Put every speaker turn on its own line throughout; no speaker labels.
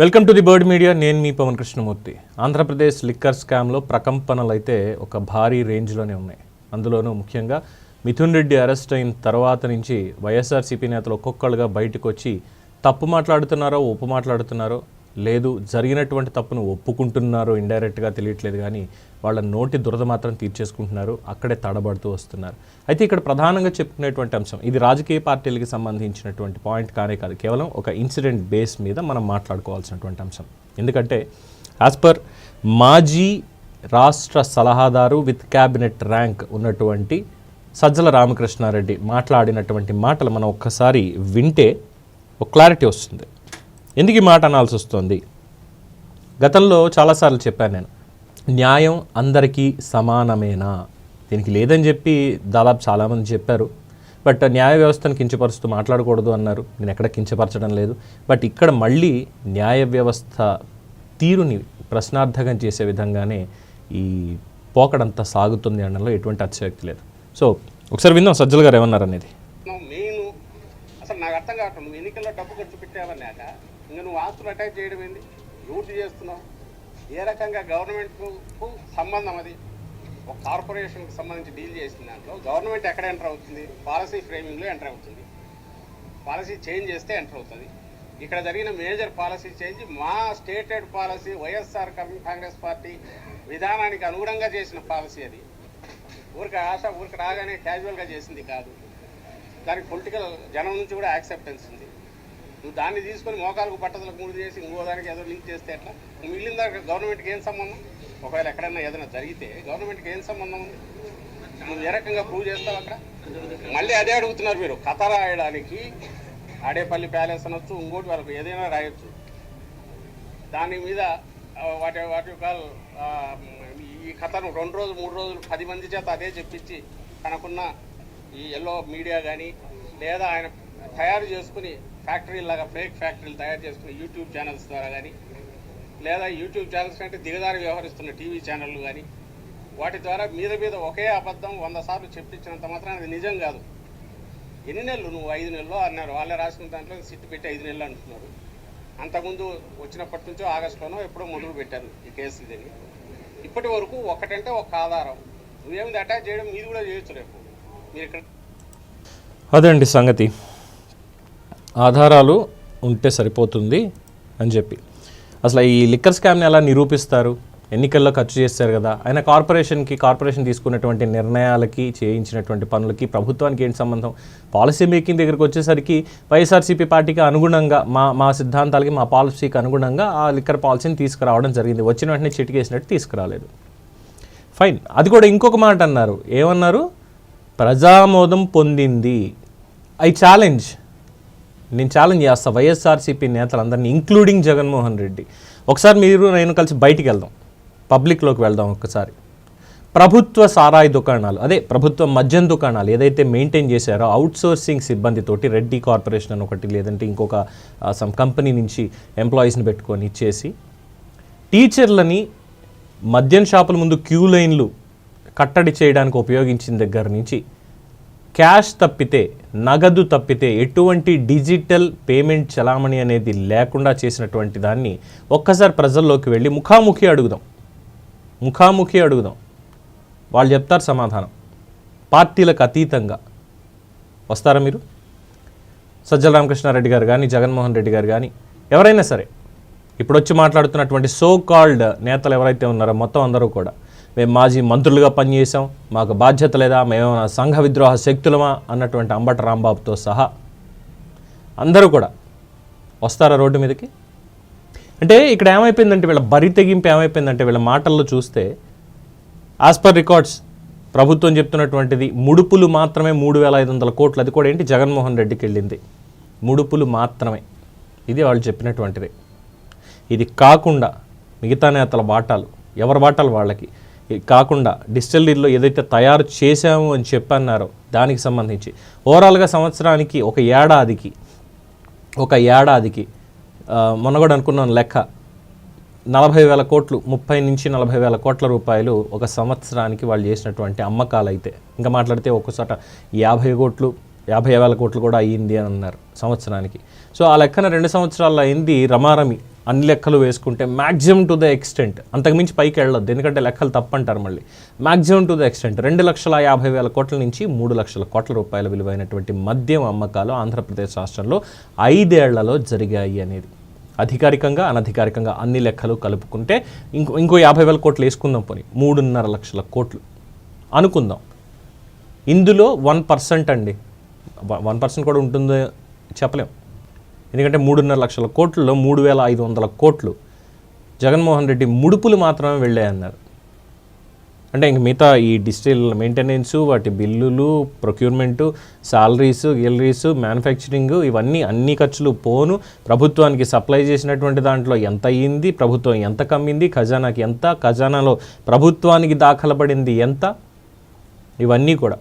Welcome to the bird media. నేను మీ Pavan Krishnamurthy. Andhra Pradesh liquor స్కామ్లో ప్రకంపనలు అయితే ఒక భారీ రేంజ్లోనే ఉన్నాయి. అందులోనూ ముఖ్యంగా మిథున్ రెడ్డి అరెస్ట్ అయిన తర్వాత నుంచి వైఎస్ఆర్సీపీ నేతలు ఒక్కొక్కళ్ళుగా బయటకు వచ్చి తప్పు మాట్లాడుతున్నారో? ఒప్పు మాట్లాడుతున్నారో? లేదు జరిగినటువంటి తప్పును ఒప్పుకుంటున్నారో ఇండైరెక్ట్గా తెలియట్లేదు కానీ వాళ్ళ నోటి దురద మాత్రం తీర్చేసుకుంటున్నారు అక్కడే తడబడుతూ వస్తున్నారు. అయితే ఇక్కడ ప్రధానంగా చెప్పుకునేటువంటి అంశం ఇది రాజకీయ పార్టీలకి సంబంధించినటువంటి పాయింట్ కానే కాదు కేవలం ఒక ఇన్సిడెంట్ బేస్ మీద మనం మాట్లాడుకోవాల్సినటువంటి అంశం. ఎందుకంటే యాజ్ పర్ మాజీ రాష్ట్ర సలహాదారు విత్ క్యాబినెట్ ర్యాంక్ ఉన్నటువంటి సజ్జల రామకృష్ణారెడ్డి మాట్లాడినటువంటి మాటలు మనం ఒక్కసారి వింటే ఒక క్లారిటీ వస్తుంది. ఎందుకు ఈ మాట అనాల్సి వస్తుంది? గతంలో చాలాసార్లు చెప్పాను నేను న్యాయం అందరికీ సమానమేనా? దీనికి లేదని చెప్పి దాదాపు చాలామంది చెప్పారు. బట్ న్యాయ వ్యవస్థను కించపరుస్తూ మాట్లాడకూడదు అన్నారు. నేను ఎక్కడ కించపరచడం లేదు. బట్ ఇక్కడ మళ్ళీ న్యాయ వ్యవస్థ తీరుని ప్రశ్నార్థకం చేసే విధంగానే ఈ పోకడంతా సాగుతుంది అనడంలో ఎటువంటి అతిశయోక్తి లేదు. సో ఒకసారి విందాం. సజ్జల గారు ఏమన్నారు అనేది
అసలు నాకు అర్థం కావట్లేదు. నువ్వు ఎన్నికల్లో డబ్బు ఖర్చు పెట్టావన్నాక ఇంకా నువ్వు ఆస్తులు అటాక్ చేయడం ఏంది? లూట్ చేస్తున్నావు. ఏ రకంగా గవర్నమెంట్కు సంబంధం అది? ఒక కార్పొరేషన్కి సంబంధించి డీల్ చేసిన దాంట్లో గవర్నమెంట్ ఎక్కడ ఎంటర్ అవుతుంది? పాలసీ ఫ్రేమింగ్లో ఎంటర్ అవుతుంది. పాలసీ చేంజ్ చేస్తే ఎంటర్ అవుతుంది. ఇక్కడ జరిగిన మేజర్ పాలసీ చేంజ్ మా stated policy YSR Congress party విధానానికి అనుగుణంగా చేసిన పాలసీ అది. ఊరికి ఆశ ఊరికి రాగానే క్యాజువల్గా చేసింది కాదు. దానికి పొలిటికల్ జనం నుంచి కూడా యాక్సెప్టెన్స్ ఉంది. నువ్వు దాన్ని తీసుకొని మోకాలకు పట్టదులకు మూడు చేసి ఇంకో దానికి ఏదో లింక్ చేస్తే ఎట్లా? నువ్వు మిగిలిన దాకా గవర్నమెంట్కి ఏం సంబంధం? ఒకవేళ ఎక్కడైనా ఏదైనా జరిగితే గవర్నమెంట్కి ఏం సంబంధం ఉంది? నువ్వు ఏ రకంగా ప్రూవ్ చేస్తావు అక్కడ? మళ్ళీ అదే అడుగుతున్నారు మీరు. కథ రాయడానికి ఆడేపల్లి ప్యాలెస్ అనొచ్చు ఇంకోటి వాళ్ళకు ఏదైనా రాయొచ్చు. దాని మీద వాటి వాటి యొక్క ఈ కథను రెండు రోజులు మూడు రోజులు పది మంది చేత అదే చెప్పించి తనకున్న ఈ ఎల్లో మీడియా కానీ లేదా ఆయన తయారు చేసుకుని ఫ్యాక్టరీలాగా ఫేక్ ఫ్యాక్టరీలు తయారు చేసుకునే యూట్యూబ్ ఛానల్స్ ద్వారా కానీ లేదా యూట్యూబ్ ఛానల్స్ కంటే దిగదారి వ్యవహరిస్తున్న టీవీ ఛానళ్ళు కానీ వాటి ద్వారా మీద మీద ఒకే అబద్ధం వంద సార్లు చెప్పించినంత మాత్రం అది నిజం కాదు. ఎన్ని నెలలు నువ్వు? ఐదు నెలలు? అన్నారు వాళ్ళే రాసిన దాంట్లో సిట్టు పెట్టి ఐదు నెలలు అంటున్నారు. అంతకుముందు వచ్చినప్పటి నుంచో ఆగస్టులోనో ఎప్పుడో మొదలు పెట్టారు ఈ కేసు ఇదని. ఇప్పటి వరకు ఒకటంటే ఒక ఆధారం. నువ్వేమిది అటాచ్ చేయడం? మీది కూడా చేయొచ్చు రేపు. మీరు ఇక్కడ
అదండి సంగతి. ఆధారాలు ఉంటే సరిపోతుంది అని చెప్పి. అసలు ఈ లిక్కర్ స్కామ్ని ఎలా నిరూపిస్తారు? ఎన్నికల్లో ఖర్చు చేస్తారు కదా. ఆయన కార్పొరేషన్కి కార్పొరేషన్ తీసుకున్నటువంటి నిర్ణయాలకి చేయించినటువంటి పనులకి ప్రభుత్వానికి ఏంటి సంబంధం? పాలసీ మేకింగ్ దగ్గరికి వచ్చేసరికి వైఎస్ఆర్సీపీ పార్టీకి అనుగుణంగా మా మా సిద్ధాంతాలకి మా పాలసీకి అనుగుణంగా ఆ లిక్కర్ పాలసీని తీసుకురావడం జరిగింది. వచ్చిన వెంటనే చిటికేసినట్టు తీసుకురాలేదు. ఫైన్. అది కూడా ఇంకొక మాట అన్నారు. ఏమన్నారు? ప్రజామోదం పొందింది. I challenge. నేను ఛాలెంజ్ చేస్తా వైఎస్ఆర్సీపీ నేతలందరినీ ఇంక్లూడింగ్ జగన్మోహన్ రెడ్డి. ఒకసారి మీరు నేను కలిసి బయటికి వెళ్దాం. పబ్లిక్లోకి వెళ్దాం ఒక్కసారి. ప్రభుత్వ సారాయి దుకాణాలు అదే ప్రభుత్వ మద్యం దుకాణాలు ఏదైతే మెయింటైన్ చేశారో అవుట్సోర్సింగ్ సిబ్బందితోటి రెడ్డి కార్పొరేషన్ అని ఒకటి లేదంటే ఇంకొక సమ్ కంపెనీ నుంచి ఎంప్లాయీస్ని పెట్టుకొని ఇచ్చేసి టీచర్లని మద్యం షాపుల ముందు క్యూ లైన్లు కట్టడి చేయడానికి ఉపయోగించిన దగ్గర నుంచి క్యాష్ తప్పితే నగదు తప్పితే ఎటువంటి డిజిటల్ పేమెంట్ చలామణి అనేది లేకుండా చేసినటువంటి దాన్ని ఒక్కసారి ప్రజల్లోకి వెళ్ళి ముఖాముఖి అడుగుదాం. ముఖాముఖి అడుగుదాం. వాళ్ళు చెప్తారు సమాధానం. పార్టీలకు అతీతంగా. వస్తారా మీరు? సజ్జల రామకృష్ణారెడ్డి గారు కానీ జగన్మోహన్ రెడ్డి గారు కానీ ఎవరైనా సరే ఇప్పుడు వచ్చి మాట్లాడుతున్నటువంటి సో కాల్డ్ నేతలు ఎవరైతే ఉన్నారో మొత్తం అందరూ కూడా మేము మాజీ మంత్రులుగా పనిచేసాం మాకు బాధ్యత లేదా మేము సంఘ విద్రోహ శక్తులమా అన్నటువంటి అంబట రాంబాబుతో సహా అందరూ కూడా వస్తారా రోడ్డు మీదకి? అంటే ఇక్కడ ఏమైపోయిందంటే వీళ్ళ బరి తెగింపు ఏమైపోయిందంటే వీళ్ళ మాటల్లో చూస్తే యాజ్ పర్ రికార్డ్స్ ప్రభుత్వం చెప్తున్నటువంటిది ముడుపులు మాత్రమే మూడు వేల ఐదు వందల కోట్లు. అది కూడా ఏంటి? జగన్మోహన్ రెడ్డికి వెళ్ళింది. ముడుపులు మాత్రమే. ఇది వాళ్ళు చెప్పినటువంటిది. ఇది కాకుండా మిగతా నేతల వాటాలు ఎవరి వాటాలు వాళ్ళకి. కాకుండా డిస్టిలరీలో ఏదైతే తయారు చేశాము అని చెప్పన్నారో దానికి సంబంధించి. ఓవరాల్గా సంవత్సరానికి ఒక ఏడాదికి ఒక ఏడాదికి ఆ, మొన్న కూడా అనుకున్నాను లెక్క నలభై వేల కోట్లు ముప్పై నుంచి నలభై వేల కోట్ల రూపాయలు ఒక సంవత్సరానికి వాళ్ళు చేసినటువంటి అమ్మకాలు అయితే ఇంకా మాట్లాడితే ఒక్కసాట యాభై కోట్లు యాభై వేల కోట్లు కూడా అయ్యింది అని అన్నారు సంవత్సరానికి. సో ఆ లెక్కన రెండు సంవత్సరాల్లో అయింది రమారమి. అన్ని లెక్కలు వేసుకుంటే మ్యాక్సిమం టు ద ఎక్స్టెంట్. అంతకుమించి పైకి వెళ్ళొద్దు ఎందుకంటే లెక్కలు తప్పంటారు మళ్ళీ. Maximum to the extent. రెండు లక్షల యాభై వేల కోట్ల నుంచి మూడు లక్షల కోట్ల రూపాయల విలువైనటువంటి మద్యం అమ్మకాలు ఆంధ్రప్రదేశ్ రాష్ట్రంలో ఐదేళ్ళలో జరిగాయి అనేది. అధికారికంగా అనధికారికంగా అన్ని లెక్కలు కలుపుకుంటే ఇంకో ఇంకో యాభై వేల కోట్లు వేసుకుందాం పోనీ. మూడున్నర లక్షల కోట్లు. అనుకుందాం. ఇందులో వన్ పర్సెంట్ అండి. వన్ పర్సెంట్ కూడా ఉంటుందో చెప్పలేం. ఎందుకంటే మూడున్నర లక్షల కోట్లలో మూడు వేల ఐదు వందల కోట్లు. జగన్మోహన్ రెడ్డి ముడుపులు మాత్రమే వెళ్ళాయన్నారు అంటే ఇంక మిగతా ఈ డిజిటల్ మెయింటెనెన్స్ వాటి బిల్లులు ప్రొక్యూర్మెంటు సాలరీస్ గిలరీస్ మ్యానుఫ్యాక్చరింగ్ ఇవన్నీ అన్ని ఖర్చులు పోను. ప్రభుత్వానికి సప్లై చేసినటువంటి దాంట్లో ఎంత అయ్యింది ప్రభుత్వం ఎంత కమ్మింది ఖజానాకి ఎంత ఖజానాలో ప్రభుత్వానికి దాఖలు పడింది ఎంత? ఇవన్నీ కూడా.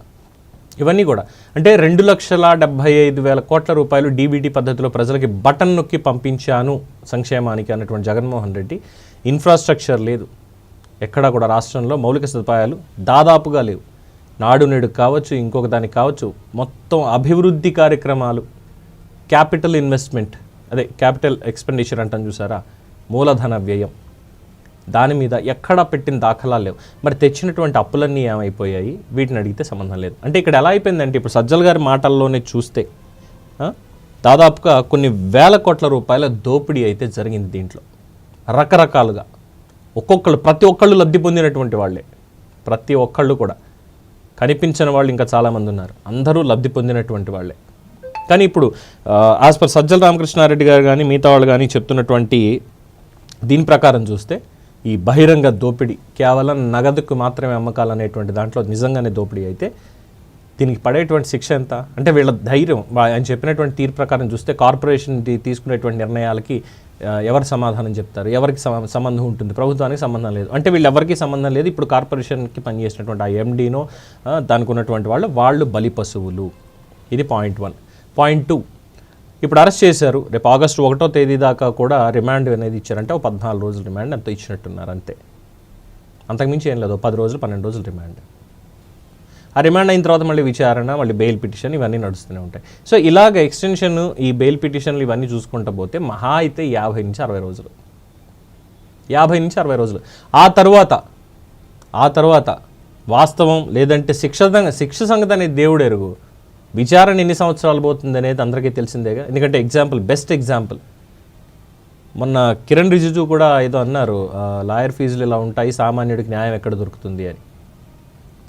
ఇవన్నీ కూడా. అంటే రెండు లక్షల డెబ్భై ఐదు వేల కోట్ల రూపాయలు డీబీటీ పద్ధతిలో ప్రజలకి బటన్ నొక్కి పంపించాను సంక్షేమానికి అన్నటువంటి జగన్మోహన్ రెడ్డి. ఇన్ఫ్రాస్ట్రక్చర్ లేదు. ఎక్కడా కూడా రాష్ట్రంలో మౌలిక సదుపాయాలు దాదాపుగా లేవు. నాడు నేడు కావచ్చు ఇంకొక దానికి కావచ్చు మొత్తం అభివృద్ధి కార్యక్రమాలు క్యాపిటల్ ఇన్వెస్ట్మెంట్ అదే క్యాపిటల్ ఎక్స్పెండిచర్ అంటాం చూసారా మూలధన వ్యయం. దాని మీద ఎక్కడా పెట్టిన దాఖలాలు లేవు. మరి తెచ్చినటువంటి అప్పులన్నీ ఏమైపోయాయి? వీటిని అడిగితే సంబంధం లేదు. అంటే ఇక్కడ ఎలా అయిపోయిందంటే ఇప్పుడు సజ్జల్ గారి మాటల్లోనే చూస్తే దాదాపుగా కొన్ని వేల కోట్ల రూపాయల దోపిడీ అయితే జరిగింది దీంట్లో. రకరకాలుగా. ఒక్కొక్కళ్ళు ప్రతి ఒక్కళ్ళు లబ్ధి పొందినటువంటి వాళ్ళే. ప్రతి ఒక్కళ్ళు కూడా. కనిపించని వాళ్ళు ఇంకా చాలామంది ఉన్నారు. అందరూ లబ్ధి పొందినటువంటి వాళ్ళే. కానీ ఇప్పుడు యాజ్ పర్ సజ్జల రామకృష్ణారెడ్డి గారు కానీ మిగతా వాళ్ళు కానీ చెప్తున్నటువంటి దీని ప్రకారం చూస్తే ఈ బహిరంగ దోపిడీ కేవలం నగదుకు మాత్రమే అమ్మకాలు అనేటువంటి దాంట్లో నిజంగానే దోపిడీ అయితే దీనికి పడేటువంటి శిక్ష ఎంత? అంటే వీళ్ళ ధైర్యం ఆయన చెప్పినటువంటి తీర్పు ప్రకారం చూస్తే కార్పొరేషన్ తీసుకునేటువంటి నిర్ణయాలకి ఎవరు సమాధానం చెప్తారు? ఎవరికి సంబంధం ఉంటుంది? ప్రభుత్వానికి సంబంధం లేదు. అంటే వీళ్ళు ఎవరికి సంబంధం లేదు. ఇప్పుడు కార్పొరేషన్కి పనిచేసినటువంటి ఆ ఎండీనో దానికి ఉన్నటువంటి వాళ్ళు వాళ్ళు బలి పశువులు. ఇది పాయింట్ వన్. పాయింట్ టూ ఇప్పుడు అరెస్ట్ చేశారు. రేపు ఆగస్టు ఒకటో తేదీ దాకా కూడా రిమాండ్ అనేది ఇచ్చారంటే ఒక పద్నాలుగు రోజులు రిమాండ్ ఎంతో ఇచ్చినట్టున్నారు అంతే. అంతకుమించి ఏం లేదు. పది రోజులు పన్నెండు రోజులు రిమాండ్. ఆ రిమాండ్ అయిన తర్వాత మళ్ళీ విచారణ మళ్ళీ బెయిల్ పిటిషన్ ఇవన్నీ నడుస్తూనే ఉంటాయి. సో ఇలాగ ఎక్స్టెన్షన్ ఈ బెయిల్ పిటిషన్లు ఇవన్నీ చూసుకుంటూ పోతే మహా అయితే యాభై నుంచి అరవై రోజులు. యాభై నుంచి అరవై రోజులు. ఆ తర్వాత ఆ తర్వాత వాస్తవం లేదంటే శిక్ష శిక్ష సంగతి అనేది దేవుడు ఎరుగు. విచారణ ఎన్ని సంవత్సరాలు పోతుంది అనేది అందరికీ తెలిసిందేగా. ఎందుకంటే ఎగ్జాంపుల్ బెస్ట్ ఎగ్జాంపుల్ మొన్న కిరణ్ రిజిజు కూడా ఏదో అన్నారు లాయర్ ఫీజులు ఇలా ఉంటాయి సామాన్యుడికి న్యాయం ఎక్కడ దొరుకుతుంది? అని.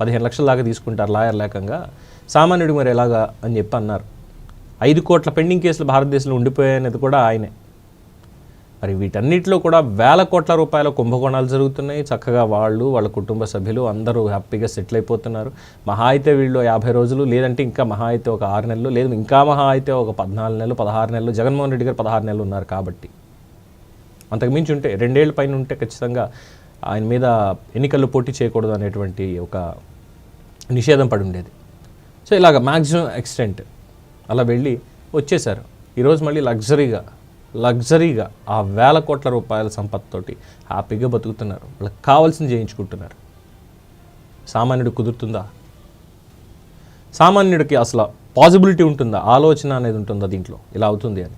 పదిహేను లక్షల దాకా తీసుకుంటారు లాయర్ లేకంగా. సామాన్యుడికి మరి ఎలాగా అని చెప్పి అన్నారు. ఐదు కోట్ల పెండింగ్ కేసులు భారతదేశంలో ఉండిపోయాయనేది కూడా ఆయనే. మరి వీటన్నిటిలో కూడా వేల కోట్ల రూపాయల కుంభకోణాలు జరుగుతున్నాయి. చక్కగా వాళ్ళు వాళ్ళ కుటుంబ సభ్యులు అందరూ హ్యాపీగా సెటిల్ అయిపోతున్నారు. మహా అయితే వీళ్ళు యాభై రోజులు లేదంటే ఇంకా మహా అయితే ఒక ఆరు నెలలు లేదు ఇంకా మహా అయితే ఒక పద్నాలుగు నెలలు పదహారు నెలలు జగన్మోహన్ రెడ్డి గారు పదహారు నెలలు ఉన్నారు కాబట్టి. అంతకు మించి ఉంటే రెండేళ్ళ పైన ఉంటే ఖచ్చితంగా ఆయన మీద ఎన్నికల్లో పోటీ చేయకూడదు అనేటువంటి ఒక నిషేధం పడి ఉండేది. సో ఇలాగ మ్యాక్సిమం ఎక్స్టెంట్ అలా వెళ్ళి వచ్చేసారు ఈరోజు మళ్ళీ లగ్జరీగా లగ్జరీగా ఆ వేల కోట్ల రూపాయల సంపదతోటి హ్యాపీగా బతుకుతున్నారు. వాళ్ళకి కావాల్సింది చేయించుకుంటున్నారు. సామాన్యుడు కుదురుతుందా? సామాన్యుడికి అసలు పాసిబిలిటీ ఉంటుందా? ఆలోచన అనేది ఉంటుందా దీంట్లో? ఇలా అవుతుంది అని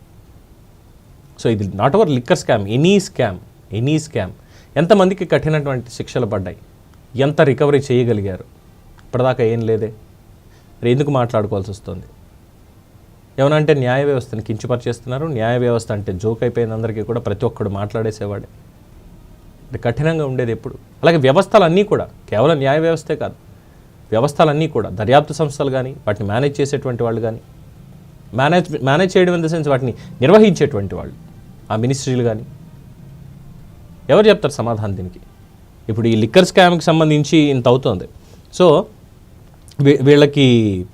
సో ఇది not over liquor scam any scam any scam. ఎంతమందికి కఠినటువంటి శిక్షలు పడ్డాయి? ఎంత రికవరీ చేయగలిగారు? ఇప్పటిదాకా ఏం లేదే. ఎందుకు మాట్లాడుకోవాల్సి వస్తుంది? ఏమన్నా అంటే న్యాయ వ్యవస్థను కించపరిచేస్తున్నారు. న్యాయ వ్యవస్థ అంటే జోక్ అయిపోయింది అందరికీ కూడా ప్రతి ఒక్కడు మాట్లాడేసేవాడే. ఇది కఠినంగా ఉండేది ఎప్పుడు. అలాగే వ్యవస్థలన్నీ కూడా కేవలం న్యాయ వ్యవస్థే కాదు. వ్యవస్థలన్నీ కూడా దర్యాప్తు సంస్థలు కానీ వాటిని మేనేజ్ చేసేటువంటి వాళ్ళు కానీ మేనేజ్ మేనేజ్ చేయడం ఇన్ ద సెన్స్ వాటిని నిర్వహించేటువంటి వాళ్ళు ఆ మినిస్ట్రీలు కానీ ఎవరు చెప్తారు సమాధానం దీనికి? ఇప్పుడు ఈ లిక్కర్ స్కామ్కి సంబంధించి ఇంత అవుతోంది. సో వీ- వీళ్ళకి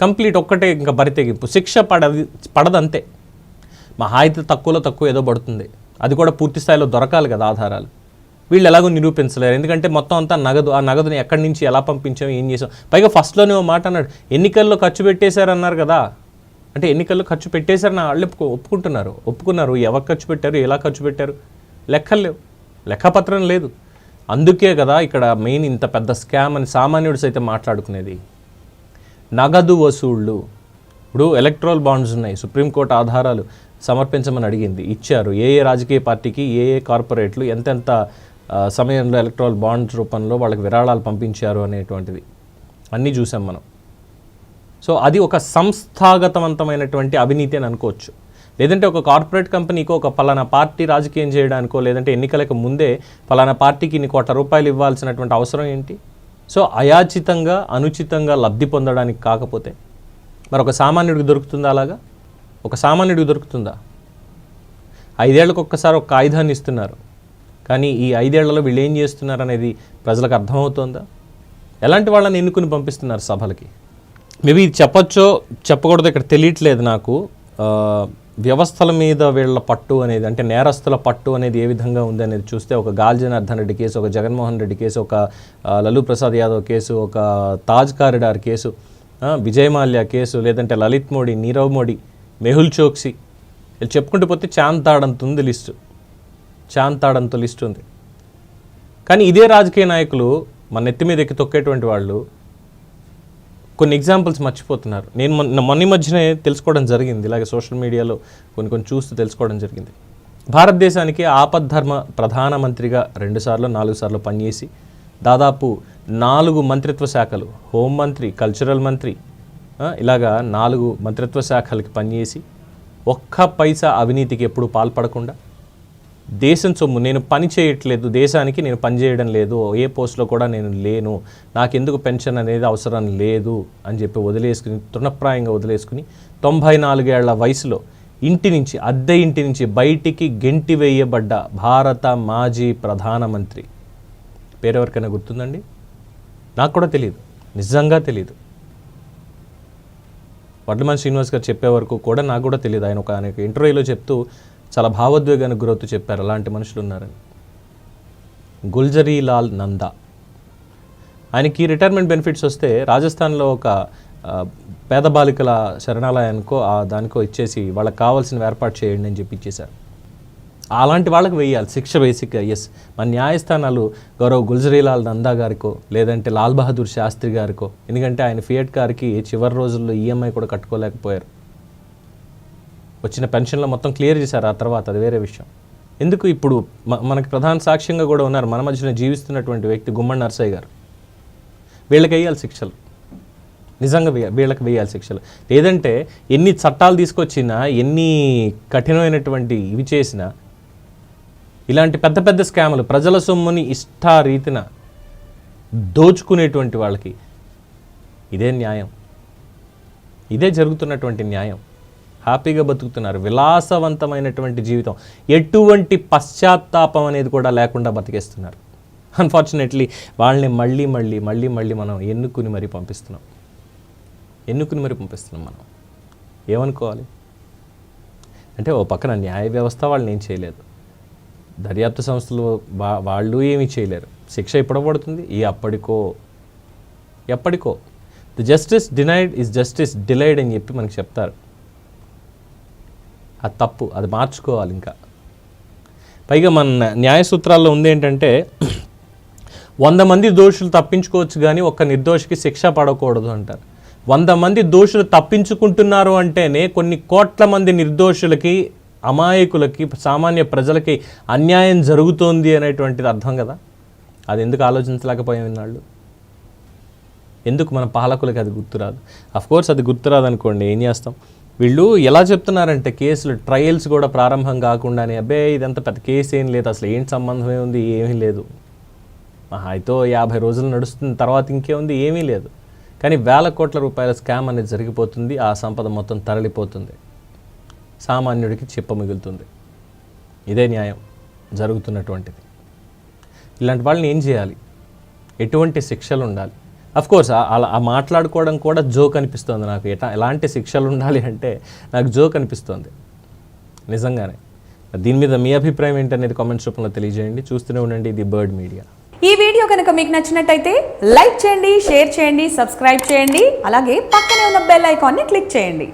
కంప్లీట్ ఒక్కటే ఇంకా బరితెగింపు. శిక్ష పడది పడదంతే. మహా అయితే తక్కువలో తక్కువ ఏదో పడుతుంది. అది కూడా పూర్తి స్థాయిలో దొరకాలి కదా ఆధారాలు. వీళ్ళు ఎలాగో నిరూపించలేరు. ఎందుకంటే మొత్తం అంతా నగదు ఆ నగదుని ఎక్కడి నుంచి ఎలా పంపించాం ఏం చేసాం. పైగా ఫస్ట్లోనే ఓ మాట అన్నాడు ఎన్నికల్లో ఖర్చు పెట్టేశారన్నారు కదా. అంటే ఎన్నికల్లో ఖర్చు పెట్టేశారని వాళ్ళు ఒప్పుకుంటున్నారు. ఒప్పుకున్నారు. ఎవరు ఖర్చు పెట్టారు ఎలా ఖర్చు పెట్టారు? లెక్కలు లేవు. లెక్కపత్రం లేదు. అందుకే కదా ఇక్కడ మెయిన్ ఇంత పెద్ద స్కామ్ అని సామాన్యుడు సైతం మాట్లాడుకునేది. నగదు వసూళ్ళు ఇప్పుడు ఎలక్ట్రల్ బాండ్స్ ఉన్నాయి. సుప్రీంకోర్టు ఆధారాలు సమర్పించమని అడిగింది. ఇచ్చారు. ఏ ఏ రాజకీయ పార్టీకి ఏ ఏ కార్పొరేట్లు ఎంతెంత సమయంలో ఎలక్ట్రల్ బాండ్స్ రూపంలో వాళ్ళకి విరాళాలు పంపించారు అనేటువంటిది. అన్నీ చూసాం మనం. సో అది ఒక సంస్థాగతవంతమైనటువంటి అవినీతి అని అనుకోవచ్చు. లేదంటే ఒక కార్పొరేట్ కంపెనీకి ఒక పలానా పార్టీ రాజకీయం చేయడానికో లేదంటే ఎన్నికలకు ముందే పలానా పార్టీకి ఇన్ని కోట్ల రూపాయలు ఇవ్వాల్సినటువంటి అవసరం ఏంటి? సో అయాచితంగా అనుచితంగా లబ్ధి పొందడానికి కాకపోతే మరి ఒక సామాన్యుడికి దొరుకుతుందా అలాగా? ఒక సామాన్యుడికి దొరుకుతుందా? ఐదేళ్ళకు ఒక్కసారి ఒక ఆయుధాన్ని ఇస్తున్నారు. కానీ ఈ ఐదేళ్ళలో వీళ్ళు ఏం చేస్తున్నారు అనేది ప్రజలకు అర్థమవుతోందా? ఎలాంటి వాళ్ళని ఎన్నుకుని పంపిస్తున్నారు సభలకి? మేబీ ఇది చెప్పచ్చో చెప్పకూడదు ఇక్కడ తెలియట్లేదు నాకు. వ్యవస్థల మీద వీళ్ళ పట్టు అనేది అంటే నేరస్తుల పట్టు అనేది ఏ విధంగా ఉంది అనేది చూస్తే ఒక గాల్ జనార్దన్ రెడ్డి కేసు ఒక జగన్మోహన్ రెడ్డి కేసు ఒక లలూ ప్రసాద్ యాదవ్ కేసు ఒక Taj corridor case Vijay Mallya case లేదంటే లలిత్ మోడీ నీరవ్ మోడీ మెహుల్ చోక్సీ. వీళ్ళు చెప్పుకుంటూ పోతే చాంతాడంత ఉంది లిస్టు. చాంతాడంత లిస్ట్ ఉంది. కానీ ఇదే రాజకీయ నాయకులు మన నెత్తి మీద ఎక్కి తొక్కేటువంటి వాళ్ళు కొన్ని ఎగ్జాంపుల్స్ మర్చిపోతున్నారు. నేను మొన్న మొన్న మధ్యనే తెలుసుకోవడం జరిగింది. ఇలాగే సోషల్ మీడియాలో కొన్ని కొన్ని చూస్తూ తెలుసుకోవడం జరిగింది. భారతదేశానికి ఆపద్ధర్మ ప్రధానమంత్రిగా రెండుసార్లు నాలుగు సార్లు పనిచేసి దాదాపు నాలుగు మంత్రిత్వ శాఖలు హోంమంత్రి కల్చరల్ మంత్రి ఇలాగా నాలుగు మంత్రిత్వ శాఖలకి పనిచేసి ఒక్క పైసా అవినీతికి ఎప్పుడూ పాల్పడకుండా దేశం సొమ్ము నేను పని చేయట్లేదు దేశానికి నేను పని చేయడం లేదు ఏ పోస్ట్లో కూడా నేను లేను నాకెందుకు పెన్షన్ అనేది అవసరం లేదు అని చెప్పి వదిలేసుకుని తృణప్రాయంగా వదిలేసుకుని తొంభై నాలుగేళ్ళ వయసులో ఇంటి నుంచి అద్దె ఇంటి నుంచి బయటికి గెంటి వేయబడ్డ భారత మాజీ ప్రధానమంత్రి. పేరెవరికైనా గుర్తుందండి? నాకు కూడా తెలియదు నిజంగా తెలియదు వడ్లమన్ శ్రీనివాస్ గారు చెప్పే వరకు కూడా నాకు కూడా తెలియదు ఆయన ఒక ఆయన ఇంటర్వ్యూలో చెప్తూ చాలా భావోద్వేగానికి గురవుతూ చెప్పారు. అలాంటి మనుషులు ఉన్నారని. గుల్జరీలాల్ నందా. ఆయనకి రిటైర్మెంట్ బెనిఫిట్స్ వస్తే రాజస్థాన్లో ఒక పేద బాలికల శరణాలయానికో ఆ దానికో ఇచ్చేసి వాళ్ళకి కావాల్సిన ఏర్పాటు చేయండి అని చెప్పి ఇచ్చేశారు. అలాంటి వాళ్ళకి వేయాలి శిక్ష బేసిక్గా ఎస్ మన న్యాయస్థానాలు గౌరవ్ గుల్జరీలాల్ నందా గారికో లేదంటే లాల్ బహదూర్ శాస్త్రి గారికో ఎందుకంటే ఆయన ఫియట్ గారికి చివరి రోజుల్లో ఈఎంఐ కూడా కట్టుకోలేకపోయారు. వచ్చిన పెన్షన్లో మొత్తం క్లియర్ చేశారు ఆ తర్వాత అది వేరే విషయం. ఎందుకు ఇప్పుడు మ- మనకి ప్రధాన సాక్ష్యంగా కూడా ఉన్నారు మన మధ్యన జీవిస్తున్నటువంటి వ్యక్తి గుమ్మడి నర్సయ్య గారు. వీళ్ళకి వేయాలి శిక్షలు. నిజంగా వేయ వీళ్ళకి వేయాలి శిక్షలు. లేదంటే ఎన్ని చట్టాలు తీసుకొచ్చినా ఎన్ని కఠినమైనటువంటి ఇవి చేసినా ఇలాంటి పెద్ద పెద్ద స్కాములు ప్రజల సొమ్ముని ఇష్టారీతిన దోచుకునేటువంటి వాళ్ళకి ఇదే న్యాయం. ఇదే జరుగుతున్నటువంటి న్యాయం. హ్యాపీగా బతుకుతున్నారు. విలాసవంతమైనటువంటి జీవితం. ఎటువంటి పశ్చాత్తాపం అనేది కూడా లేకుండా బతికేస్తున్నారు. అన్ఫార్చునేట్లీ వాళ్ళని మళ్ళీ మళ్ళీ మళ్ళీ మళ్ళీ మనం ఎన్నుకుని మరీ పంపిస్తున్నాం. ఎన్నుకుని మరీ పంపిస్తున్నాం మనం. ఏమనుకోవాలి? అంటే ఓ పక్కన న్యాయ వ్యవస్థ వాళ్ళని ఏం చేయలేదు. దర్యాప్తు సంస్థలు వా వాళ్ళు ఏమీ చేయలేరు. శిక్ష ఎప్పుడు పడుతుంది? ఈ అప్పటికో. ఎప్పటికో. The justice denied is justice delayed అని చెప్పి మనకి చెప్తారు. అది తప్పు అది మార్చుకోవాలి ఇంకా. పైగా మన న్యాయ సూత్రాల్లో ఉంది ఏంటంటే వంద మంది దోషులు తప్పించుకోవచ్చు కానీ ఒక్క నిర్దోషికి శిక్ష పడకూడదు అంటారు. వంద మంది దోషులు తప్పించుకుంటున్నారు అంటేనే కొన్ని కోట్ల మంది నిర్దోషులకి అమాయకులకి సామాన్య ప్రజలకి అన్యాయం జరుగుతోంది అనేటువంటిది అర్థం కదా? అది ఎందుకు ఆలోచించలేకపోయాం ఇన్నాళ్ళు? ఎందుకు మన పాలకులకి అది గుర్తురాదు? అఫ్ కోర్స్ అది గుర్తురాదు అనుకోండి ఏం చేస్తాం? వీళ్ళు ఎలా చెప్తున్నారంటే కేసులు ట్రయల్స్ కూడా ప్రారంభం కాకుండానే అబ్బే ఇదంతా పెద్ద కేసు ఏం లేదు అసలు ఏంటి సంబంధం ఏముంది ఏమీ లేదు. మహా అయితే యాభై రోజులు నడుస్తుంది తర్వాత ఇంకేముంది ఏమీ లేదు. కానీ వేల కోట్ల రూపాయల స్కామ్ అనేది జరిగిపోతుంది ఆ సంపద మొత్తం తరలిపోతుంది. సామాన్యుడికి చెప్ప మిగులుతుంది. ఇదే న్యాయం జరుగుతున్నటువంటిది. ఇలాంటి వాళ్ళని ఏం చేయాలి? ఎటువంటి శిక్షలు ఉండాలి? అఫ్ కోర్స్ అలా ఆ మాట్లాడుకోవడం కూడా జోక్ అనిపిస్తుంది నాకు. ఎటా ఎలాంటి శిక్షలు ఉండాలి అంటే నాకు జోక్ అనిపిస్తుంది. నిజంగానే. దీని మీద మీ అభిప్రాయం ఏంటనేది కామెంట్స్ రూపంలో తెలియజేయండి. చూస్తూనే ఉండండి. ఇది బర్డ్ మీడియా
ఈ వీడియో కనుక మీకు నచ్చినట్టయితే లైక్ చేయండి షేర్ చేయండి సబ్స్క్రైబ్ చేయండి. అలాగే పక్కనే ఉన్న బెల్ ఐకాన్ని క్లిక్ చేయండి.